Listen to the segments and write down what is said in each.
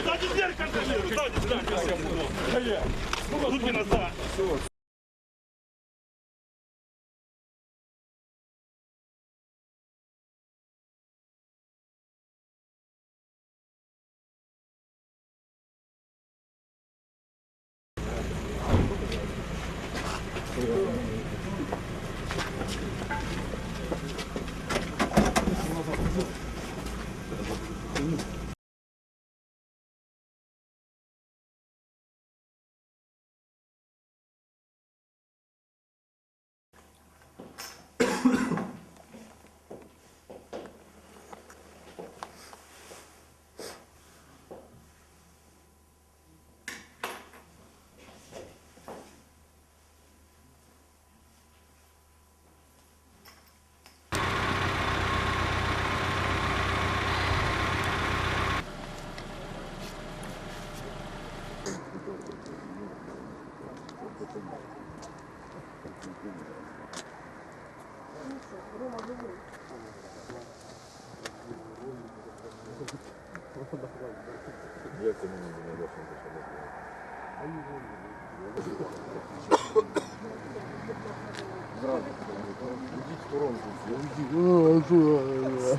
Стойте дверь контролируй! Сзади, сзади! Руки назад! Як ти мені не дошли пішов? Здравствуйте. Уйдіть в сторонку. Уйдіть.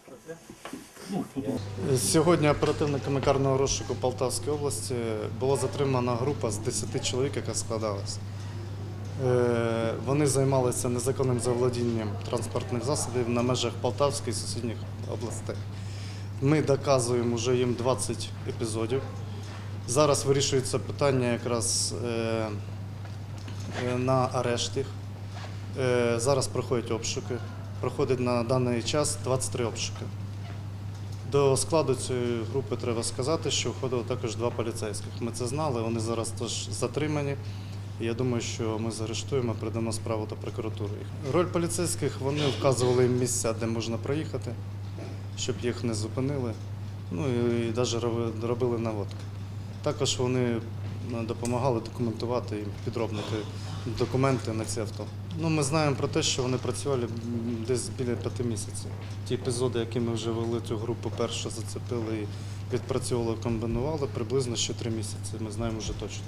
Сьогодні оперативниками карного розшуку Полтавської області була затримана група з 10 чоловік, яка складалась. Е, Вони займалися незаконним заволодінням транспортних засобів на межах Полтавської і сусідніх областей. Ми доказуємо вже їм 20 епізодів. Зараз вирішується питання якраз е, е, на арешт їх. Зараз проходять обшуки. Проходить на даний час 23 обшуки. До складу цієї групи треба сказати, що входило також два поліцейських. Ми це знали, вони зараз теж затримані. Я думаю, що ми заарештуємо, придамо справу до прокуратури. Роль поліцейських вони вказували їм місця, де можна проїхати, щоб їх не зупинили. Ну і навіть робили наводки. Також вони е, допомагали документувати і підробнити документи на ці авто. Ну, ми знаємо про те, що вони працювали десь біля п'яти місяців. Ті епізоди, які ми вже вели цю групу, першу зацепили і відпрацьовували, комбінували, приблизно ще три місяці. Ми знаємо вже точно.